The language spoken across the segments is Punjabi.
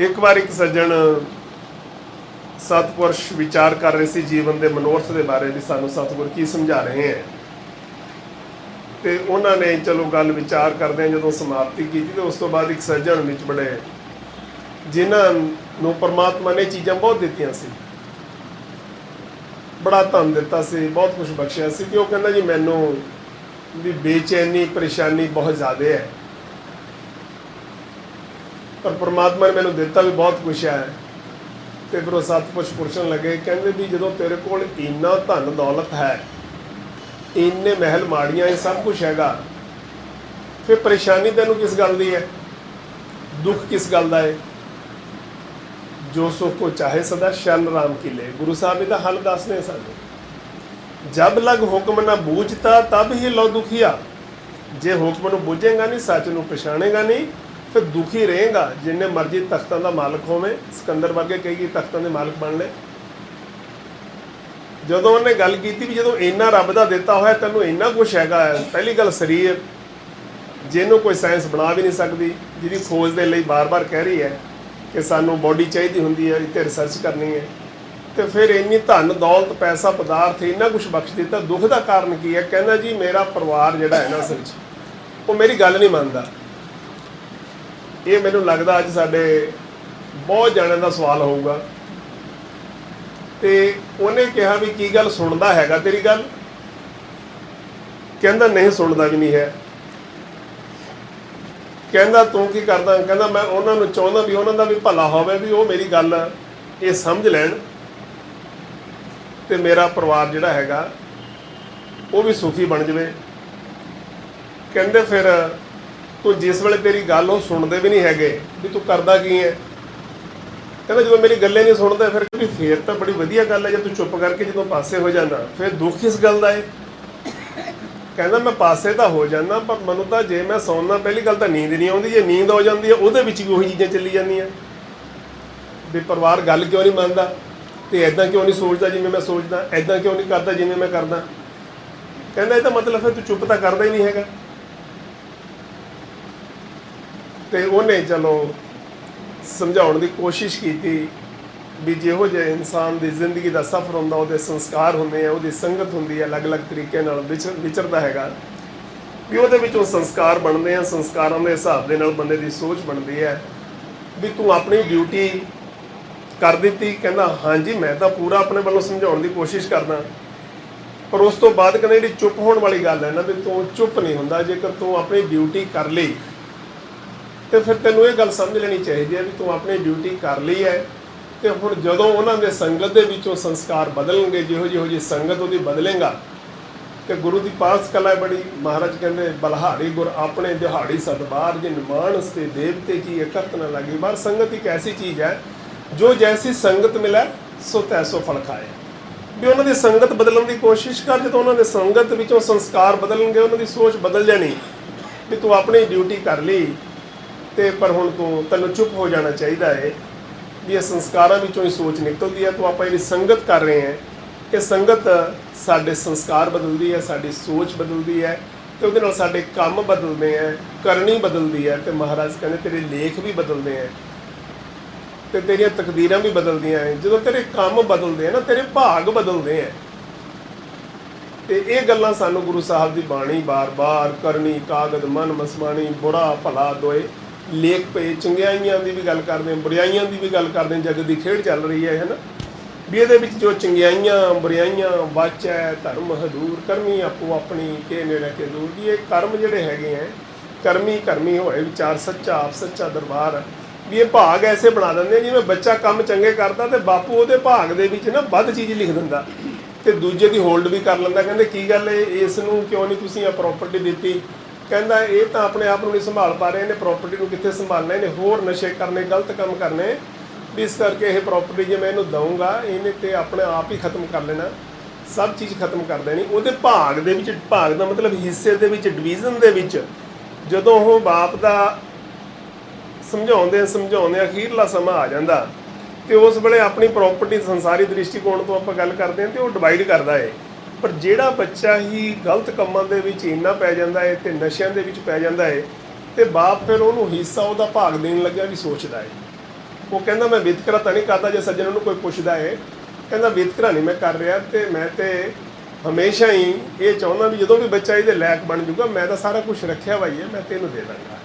ਇੱਕ ਵਾਰ ਇੱਕ ਸੱਜਣ ਸਤਪੁਰਸ਼ ਵਿਚਾਰ ਕਰ ਰਹੇ ਸੀ ਜੀਵਨ ਦੇ ਮਨੋਰਥ ਦੇ ਬਾਰੇ ਵੀ ਸਾਨੂੰ ਸਤਿਗੁਰ ਕੀ ਸਮਝਾ ਰਹੇ ਹੈ। ਤੇ ਉਹਨਾਂ ਨੇ ਚਲੋ ਗੱਲ ਵਿਚਾਰ ਕਰਦੇ ਜਦੋਂ ਸਮਾਪਤੀ ਕੀਤੀ ਤੇ ਉਸ ਤੋਂ ਬਾਅਦ ਇੱਕ ਸੱਜਣ ਵਿੱਚ ਬੜੇ ਜਿਨ੍ਹਾਂ ਨੂੰ ਪਰਮਾਤਮਾ ਨੇ ਚੀਜ਼ਾਂ ਬਹੁਤ ਦਿੱਤੀਆਂ ਸੀ। ਬੜਾ ਧਨ ਦਿੱਤਾ ਸੀ, ਬਹੁਤ ਕੁਝ ਬਖਸ਼ਿਆ ਸੀ ਕਿ ਉਹ ਕਹਿੰਦਾ ਜੀ ਮੈਨੂੰ ਵੀ ਬੇਚੈਨੀ, ਪਰੇਸ਼ਾਨੀ ਬਹੁਤ ਜ਼ਿਆਦਾ ਹੈ। ਪਰ ਪਰਮਾਤਮਾ ਨੇ ਮੈਨੂੰ ਦਿੱਤਾ ਵੀ ਬਹੁਤ ਕੁਝ ਹੈ। ਤੇ ਫਿਰ ਉਹ ਸਤਪੁਰਸ਼ ਪੁਰਸ਼ਨ ਲੱਗੇ, ਕਹਿੰਦੇ ਵੀ ਜਦੋਂ ਤੇਰੇ ਕੋਲ ਇੰਨਾ ਧਨ ਦੌਲਤ ਹੈ, ਇੰਨੇ ਮਹਿਲ ਮਾੜੀਆਂ, ਇਹ ਸਭ ਕੁਝ ਹੈਗਾ, ਫਿਰ ਪਰੇਸ਼ਾਨੀ ਤੈਨੂੰ ਕਿਸ ਗੱਲ ਦੀ ਹੈ? ਦੁੱਖ ਕਿਸ ਗੱਲ ਦਾ ਹੈ? ਜੋ ਸੋ ਕੋ ਚਾਹੇ ਸਦਾ ਸ਼ਰਨ ਰਾਮ ਕੀ ਲੈ ਗੁਰੂ ਸਾਹਿਬ ਇਹਦਾ ਹੱਲ ਦੱਸਦੇ ਸਾਨੂੰ। ਜਬ ਲਗ ਹੁਕਮ ਨਾ ਬੂਝਤਾ ਤਬ ਹੀ ਲੋ ਦੁਖੀਆ। ਜੇ ਹੁਕਮ ਨੂੰ ਬੁੱਝੇਗਾ ਨਹੀਂ, ਸੱਚ ਨੂੰ ਪਛਾਣੇਗਾ ਨਹੀਂ ਫਿਰ ਦੁਖੀ ਰਹੇਗਾ, ਜਿੰਨੇ ਮਰਜ਼ੀ ਤਖਤਾਂ ਦਾ ਮਾਲਕ ਹੋਵੇ, ਸਿਕੰਦਰ ਵਰਗੇ ਕਈ ਕਈ ਤਖਤਾਂ ਦੇ ਮਾਲਕ ਬਣ ਲੈ ਜਦੋਂ ਉਹਨੇ ਗੱਲ ਕੀਤੀ ਵੀ ਜਦੋਂ ਇੰਨਾ ਰੱਬ ਦਾ ਦਿੱਤਾ ਹੋਇਆ, ਤੈਨੂੰ ਇੰਨਾ ਕੁਝ ਹੈਗਾ ਪਹਿਲੀ ਗੱਲ ਸਰੀਰ, ਜਿਹਨੂੰ ਕੋਈ ਸਾਇੰਸ ਬਣਾ ਵੀ ਨਹੀਂ ਸਕਦੀ, ਜਿਹਦੀ ਖੋਜ ਦੇ ਲਈ ਬਾਰ-ਬਾਰ ਕਹਿ ਰਹੀ ਹੈ ਕਿ ਸਾਨੂੰ ਬੋਡੀ ਚਾਹੀਦੀ ਹੁੰਦੀ ਹੈ, ਇੱਥੇ ਰਿਸਰਚ ਕਰਨੀ ਹੈ। ਤੇ ਫਿਰ ਇੰਨੀ ਧਨ, ਦੌਲਤ, ਪੈਸਾ, ਪਦਾਰਥ, ਇੰਨਾ ਕੁਝ ਬਖਸ਼ ਦਿੱਤਾ। ਦੁੱਖ ਦਾ ਕਾਰਨ ਕੀ ਹੈ? ਕਹਿੰਦਾ ਜੀ, ਮੇਰਾ ਪਰਿਵਾਰ ਜਿਹੜਾ ਹੈ ਨਾ ਅਸਲ 'ਚ ਉਹ ਮੇਰੀ ਗੱਲ ਨਹੀਂ ਮੰਨਦਾ। ਇਹ ਮੈਨੂੰ ਲੱਗਦਾ ਅੱਜ ਸਾਡੇ ਬਹੁਤ ਜਾਣਿਆਂ ਦਾ ਸਵਾਲ ਹੋਊਗਾ। ਤੇ ਉਹਨੇ ਕਿਹਾ ਵੀ ਕੀ ਗੱਲ ਸੁਣਦਾ ਹੈਗਾ ਤੇਰੀ ਗੱਲ? ਕਹਿੰਦਾ ਨਹੀਂ ਸੁਣਦਾ ਵੀ ਨਹੀਂ ਹੈ। ਕਹਿੰਦਾ ਤੂੰ ਕੀ ਕਰਦਾ? ਕਹਿੰਦਾ ਮੈਂ ਉਹਨਾਂ ਨੂੰ ਚਾਹੁੰਦਾ ਵੀ ਉਹਨਾਂ ਦਾ ਵੀ ਭਲਾ ਹੋਵੇ ਵੀ ਉਹ ਮੇਰੀ ਗੱਲ ਇਹ ਸਮਝ ਲੈਣ। ਤੇ ਮੇਰਾ ਪਰਿਵਾਰ ਜਿਹੜਾ ਹੈਗਾ, ਉਹ ਵੀ ਸੁਖੀ ਬਣ ਜਾਵੇ। ਕਹਿੰਦੇ ਫਿਰ ਤੂੰ ਜਿਸ ਵੇਲੇ ਤੇਰੀ ਗੱਲ ਉਹ ਸੁਣਦੇ ਵੀ ਨਹੀਂ ਹੈਗੇ ਵੀ ਤੂੰ ਕਰਦਾ ਕੀ ਹੈ? ਕਹਿੰਦਾ ਜਦੋਂ ਮੇਰੀ ਗੱਲੇ ਨਹੀਂ ਸੁਣਦਾ ਫਿਰ ਵੀ ਫੇਰ ਤਾਂ ਬੜੀ ਵਧੀਆ ਗੱਲ ਹੈ ਜੇ ਤੂੰ ਚੁੱਪ ਕਰਕੇ ਜਦੋਂ ਪਾਸੇ ਹੋ ਜਾਂਦਾ, ਫਿਰ ਦੁੱਖ ਇਸ ਗੱਲ ਦਾ ਹੈ। ਕਹਿੰਦਾ ਮੈਂ ਪਾਸੇ ਤਾਂ ਹੋ ਜਾਂਦਾ, ਪਰ ਮੈਨੂੰ ਤਾਂ ਜੇ ਮੈਂ ਸੌਂਦਾ ਪਹਿਲੀ ਗੱਲ ਤਾਂ ਨੀਂਦ ਨਹੀਂ ਆਉਂਦੀ, ਜੇ ਨੀਂਦ ਆ ਜਾਂਦੀ ਹੈ, ਉਹਦੇ ਵਿੱਚ ਵੀ ਉਹੀ ਚੀਜ਼ਾਂ ਚੱਲੀ ਜਾਂਦੀਆਂ। ਵੀ ਪਰਿਵਾਰ ਗੱਲ ਕਿਉਂ ਨਹੀਂ ਮੰਨਦਾ? ਤੇ ਐਦਾਂ ਕਿਉਂ ਨਹੀਂ ਸੋਚਦਾ ਜਿਵੇਂ ਮੈਂ ਸੋਚਦਾ ਐਦਾਂ ਕਿਉਂ ਨਹੀਂ ਕਰਦਾ ਜਿਵੇਂ ਮੈਂ ਕਰਦਾ? ਕਹਿੰਦਾ ਇਹ ਤਾਂ ਮਤਲਬ ਫਿਰ ਤੂੰ ਚੁੱਪ ਤਾਂ ਕਰਦਾ ਹੀ ਨਹੀਂ ਹੈਗਾ। ਤੇ ਉਹਨੇ ਚਲੋ ਸਮਝਾਉਣ ਦੀ ਕੋਸ਼ਿਸ਼ ਕੀਤੀ ਵੀ ਜਿਹੋ ਜਿਹੇ ਇਨਸਾਨ ਦੀ ਜ਼ਿੰਦਗੀ ਦਾ ਸਫ਼ਰ ਹੁੰਦਾ, ਉਹਦੇ ਸੰਸਕਾਰ ਹੁੰਦੇ ਆ, ਉਹਦੀ ਸੰਗਤ ਹੁੰਦੀ ਹੈ ਅਲੱਗ-ਅਲੱਗ ਤਰੀਕੇ ਨਾਲ ਵਿਚਰਦਾ ਹੈਗਾ, ਵੀ ਉਹਦੇ ਵਿੱਚੋਂ ਸੰਸਕਾਰ ਬਣਦੇ ਆ, ਸੰਸਕਾਰਾਂ ਦੇ ਹਿਸਾਬ ਦੇ ਨਾਲ ਬੰਦੇ ਦੀ ਸੋਚ ਬਣਦੀ ਹੈ ਵੀ ਤੂੰ ਆਪਣੀ ਡਿਊਟੀ ਕਰ ਦਿੱਤੀ, ਕਹਿੰਦਾ, ਹਾਂਜੀ, ਮੈਂ ਤਾਂ ਪੂਰਾ ਆਪਣੇ ਵੱਲੋਂ ਸਮਝਾਉਣ ਦੀ ਕੋਸ਼ਿਸ਼ ਕਰਦਾ। ਪਰ ਉਸ ਤੋਂ ਬਾਅਦ ਕਹਿੰਦਾ ਜਿਹੜੀ ਚੁੱਪ ਹੋਣ ਵਾਲੀ ਗੱਲ ਹੈ ਨਾ, ਵੀ ਤੂੰ ਚੁੱਪ ਨਹੀਂ ਹੁੰਦਾ, ਜੇਕਰ ਤੂੰ ਆਪਣੀ ਡਿਊਟੀ ਕਰ ਲਈ ਤੇ ਫਿਰ ਤੈਨੂੰ ਇਹ ਗੱਲ ਸਮਝ ਲੈਣੀ ਚਾਹੀਦੀ ਹੈ ਵੀ ਤੂੰ ਆਪਣੀ ਡਿਊਟੀ ਕਰ ਲਈ ਹੈ ਤੇ ਹੁਣ ਜਦੋਂ ਉਹਨਾਂ ਦੇ ਸੰਗਤ ਦੇ ਵਿੱਚੋਂ ਸੰਸਕਾਰ ਬਦਲਣਗੇ, ਜਿਹੋ ਜਿਹੋ ਜੀ ਸੰਗਤ ਉਹਦੀ ਬਦਲੇਗਾ, ਤੇ ਗੁਰੂ ਦੀ ਪਾਸ ਕਲਾ ਬੜੀ ਮਹਾਰਾਜ ਕਹਿੰਦੇ, ਬਲਹਾਰੀ ਗੁਰ ਆਪਣੇ ਦਿਹਾੜੀ ਸਦਬਾਰ ਜਿਨ ਮਾਨਸ ਤੇ ਦੇਵਤੇ ਕੀ ਇਕੱਤ ਨ ਲੱਗੀ। ਬਾਰ ਸੰਗਤ ਇੱਕ ਐਸੀ ਚੀਜ਼ ਹੈ, ਜੋ ਜੈਸੀ ਸੰਗਤ ਮਿਲੇ, ਸੋ ਤੈਸੋ ਫਲ ਖਾਏ। ਵੀ ਉਹਨਾਂ ਦੀ ਸੰਗਤ ਬਦਲਣ ਦੀ ਕੋਸ਼ਿਸ਼ ਕਰ, ਜਦੋਂ ਉਹਨਾਂ ਦੇ ਸੰਗਤ ਵਿੱਚੋਂ ਸੰਸਕਾਰ ਬਦਲਣਗੇ, ਉਹਨਾਂ ਦੀ ਸੋਚ ਬਦਲ ਜਾਣੀ, ਵੀ ਤੂੰ ਆਪਣੀ ਡਿਊਟੀ ਕਰ ਲਈ ਤੇ ਪਰ ਹੁਣ ਤੂੰ ਤੈਨੂੰ ਚੁੱਪ ਹੋ ਜਾਣਾ ਚਾਹੀਦਾ ਹੈ ਵੀ ਇਹ ਸੰਸਕਾਰਾਂ ਵਿੱਚੋਂ ਹੀ ਸੋਚ ਨਿਕਲਦੀ ਹੈ। ਤੂੰ ਆਪਾਂ ਜਿਹੜੀ ਸੰਗਤ ਕਰ ਰਹੇ ਹਾਂ, ਇਹ ਸੰਗਤ ਸਾਡੇ ਸੰਸਕਾਰ ਬਦਲਦੀ ਹੈ, ਸਾਡੀ ਸੋਚ ਬਦਲਦੀ ਹੈ ਤੇ ਉਹਦੇ ਨਾਲ ਸਾਡੇ ਕੰਮ ਬਦਲਦੇ ਹੈ, ਕਰਨੀ ਬਦਲਦੀ ਹੈ ਤੇ ਮਹਾਰਾਜ ਕਹਿੰਦੇ ਤੇਰੇ ਲੇਖ ਵੀ ਬਦਲਦੇ ਹੈ ਤੇ ਤੇਰੀਆਂ ਤਕਦੀਰਾਂ ਵੀ ਬਦਲਦੀਆਂ ਹੈ ਜਦੋਂ ਤੇਰੇ ਕੰਮ ਬਦਲਦੇ ਆ ਨਾ, ਤੇਰੇ ਭਾਗ ਬਦਲਦੇ ਆ ਤੇ ਇਹ ਗੱਲਾਂ ਸਾਨੂੰ ਗੁਰੂ ਸਾਹਿਬ ਦੀ ਬਾਣੀ ਬਾਰ-ਬਾਰ ਕਰਨੀ ਕਾਗਦ ਮਨ ਮਸਮਾਣੀ ਬੁਰਾ ਭਲਾ ਦੋਏ ਲੇਖ ਪਏ ਚੰਗਿਆਈਆਂ ਦੀ ਵੀ ਗੱਲ ਕਰਦੇ ਹਾਂ ਬੁਰਾਈਆਂ ਦੀ ਵੀ ਗੱਲ ਕਰਦੇ ਹਾਂ ਜਗਤ ਦੀ ਖੇਡ ਚੱਲ ਰਹੀ ਹੈ, ਹੈਨਾ? ਵੀ ਇਹਦੇ ਵਿੱਚ ਜੋ ਚੰਗਿਆਈਆਂ ਬੁਰਾਈਆਂ ਵਾਚੈ ਧਰਮ ਹਦੂਰ ਕਰਮੀ ਆਪੋ ਆਪਣੀ ਕੇ ਨੇੜੇ ਕੇ ਦੂਰ ਵੀ ਇਹ ਕਰਮ ਜਿਹੜੇ ਹੈਗੇ ਆ ਕਰਮੀ ਕਰਮੀ ਹੋਏ, ਵਿਚਾਰ ਸੱਚਾ, ਆਪ ਸੱਚਾ ਦਰਬਾਰ, ਵੀ ਇਹ ਭਾਗ ਐਸੇ ਬਣਾ ਦਿੰਦੇ ਆ ਜਿਵੇਂ ਬੱਚਾ ਕੰਮ ਚੰਗੇ ਕਰਦਾ ਤੇ ਬਾਪੂ ਉਹਦੇ ਭਾਗ ਦੇ ਵਿੱਚ ਨਾ ਵੱਧ ਚੀਜ਼ ਲਿਖ ਦਿੰਦਾ ਤੇ ਦੂਜੇ ਦੀ ਹੋਲਡ ਵੀ ਕਰ ਲੈਂਦਾ, ਕਹਿੰਦੇ ਕੀ ਗੱਲ ਏ ਇਸ ਨੂੰ ਕਿਉਂ ਨਹੀਂ ਤੁਸੀਂ ਆ ਪ੍ਰਾਪਰਟੀ ਦਿੱਤੀ? ਕਹਿੰਦਾ ਇਹ ਤਾਂ ਆਪਣੇ ਆਪ ਨੂੰ ਨਹੀਂ ਸੰਭਾਲ ਪਾ ਰਹੇ ਨੇ ਪ੍ਰਾਪਰਟੀ ਨੂੰ ਕਿੱਥੇ ਸੰਭਾਲਣਾ, ਇਹਨੇ ਹੋਰ ਨਸ਼ੇ ਕਰਨੇ, ਗਲਤ ਕੰਮ ਕਰਨੇ। ਇਸ ਕਰਕੇ ਇਹ ਪ੍ਰਾਪਰਟੀ ਜੇ ਮੈਂ ਇਹਨੂੰ ਦਊਂਗਾ, ਇਹਨੇ ਤੇ ਆਪਣੇ ਆਪ ਹੀ ਖਤਮ ਕਰ ਲੈਣਾ। ਸਭ ਚੀਜ਼ ਖਤਮ ਕਰ ਦੇਣੀ। ਉਹਦੇ ਭਾਗ ਦੇ ਵਿੱਚ, ਭਾਗ ਦਾ ਮਤਲਬ ਹਿੱਸੇ ਦੇ ਵਿੱਚ ਡਿਵੀਜ਼ਨ ਦੇ ਵਿੱਚ, ਜਦੋਂ ਉਹ ਬਾਪ ਦਾ ਸਮਝਾਉਂਦੇ ਸਮਝਾਉਂਦੇ ਅਖੀਰਲਾ ਸਮਾਂ ਆ ਜਾਂਦਾ। ਤੇ ਉਸ ਵੇਲੇ ਆਪਣੀ ਪ੍ਰਾਪਰਟੀ ਸੰਸਾਰੀ ਦ੍ਰਿਸ਼ਟੀਕੋਣ ਤੋਂ ਆਪਾਂ ਗੱਲ ਕਰਦੇ ਹਾਂ ਤੇ ਉਹ ਡਿਵਾਈਡ ਕਰਦਾ ਏ। ਪਰ ਜਿਹੜਾ ਬੱਚਾ ਹੀ ਗਲਤ ਕੰਮਾਂ ਦੇ ਵਿੱਚ ਇੰਨਾ ਪੈ ਜਾਂਦਾ ਹੈ ਤੇ ਨਸ਼ਿਆਂ ਦੇ ਵਿੱਚ ਪੈ ਜਾਂਦਾ ਹੈ ਤੇ ਬਾਪ ਫਿਰ ਉਹਨੂੰ ਹਿੱਸਾ ਉਹਦਾ ਭਾਗ ਦੇਣ ਲੱਗਿਆ ਵੀ ਸੋਚਦਾ ਹੈ। ਉਹ ਕਹਿੰਦਾ, ਮੈਂ ਵਿਤਕਰਾ ਤਾਂ ਨਹੀਂ ਕਰਦਾ, ਜੇ ਸੱਜਣ ਨੂੰ ਕੋਈ ਪੁੱਛਦਾ ਹੈ। ਕਹਿੰਦਾ, ਵਿਤਕਰਾ ਨਹੀਂ ਮੈਂ ਕਰ ਰਿਹਾ ਤੇ ਮੈਂ ਤੇ ਹਮੇਸ਼ਾ ਹੀ ਇਹ ਚਾਹੁੰਦਾ ਵੀ ਜਦੋਂ ਵੀ ਬੱਚਾ ਇਹਦੇ ਲਾਇਕ ਬਣ ਜਾਊਗਾ, ਮੈਂ ਤਾਂ ਸਾਰਾ ਕੁਝ ਰੱਖਿਆ ਹੋਈ ਹੈ ਮੈਂ ਤੈਨੂੰ ਦੇ ਦਾਂਗਾ।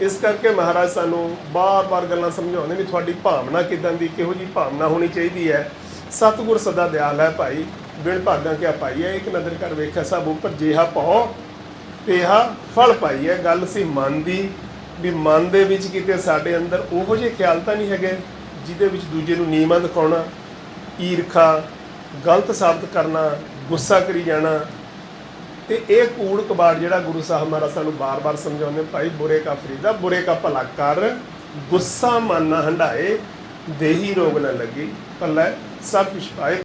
ਇਸ ਕਰਕੇ ਮਹਾਰਾਜ ਸਾਨੂੰ ਬਾਰ-ਬਾਰ ਗੱਲਾਂ ਸਮਝਾਉਂਦੇ ਵੀ ਤੁਹਾਡੀ ਭਾਵਨਾ ਕਿਦਾਂ ਦੀ, ਕਿਹੋ ਜੀ ਭਾਵਨਾ ਹੋਣੀ ਚਾਹੀਦੀ ਹੈ। ਸਤਿਗੁਰ ਸਦਾ ਦਿਆਲ ਹੈ ਭਾਈ। ਬਿਲ ਭਾਗਾਂ ਕਿਆ ਪਾਈ ਹੈ? ਇੱਕ ਨਜ਼ਰ ਕਰ ਵੇਖਿਆ ਸਭ ਉੱਪਰ ਜਿਹਾ ਪਾਓ, ਤੇਹਾ ਫਲ ਪਾਈ ਹੈ। ਗੱਲ ਸੀ ਮਨ ਦੀ, ਵੀ ਮਨ ਦੇ ਵਿੱਚ ਕਿਤੇ ਸਾਡੇ ਅੰਦਰ ਉਹੋ ਜਿਹੇ ਖਿਆਲ ਤਾਂ ਨਹੀਂ ਹੈਗੇ, ਜਿਹਦੇ ਵਿੱਚ ਦੂਜੇ ਨੂੰ ਨੀਵਾਂ ਦਿਖਾਉਣਾ ਈਰਖਾ, ਗਲਤ ਸਾਬਤ ਕਰਨਾ, ਗੁੱਸਾ ਕਰੀ ਜਾਣਾ। ਤੇ ਇਹ ਕੂੜ ਕਬਾੜ ਜਿਹੜਾ ਗੁਰੂ ਸਾਹਿਬ ਮਹਾਰਾਜ ਸਾਨੂੰ ਬਾਰ-ਬਾਰ ਸਮਝਾਉਂਦੇ ਭਾਈ ਬੁਰੇ ਕਾ ਫਰੀਦਾ, ਬੁਰੇ ਕਾ ਭਲਾ ਕਰ, ਗੁੱਸਾ ਮਨ ਨਾ ਹੰਡਾਏ ਦੇਹੀ ਰੋਗ ਨਾ ਲੱਗੀ, ਭਲਾ ਸਭ ਕੁਛ ਪਾਏ।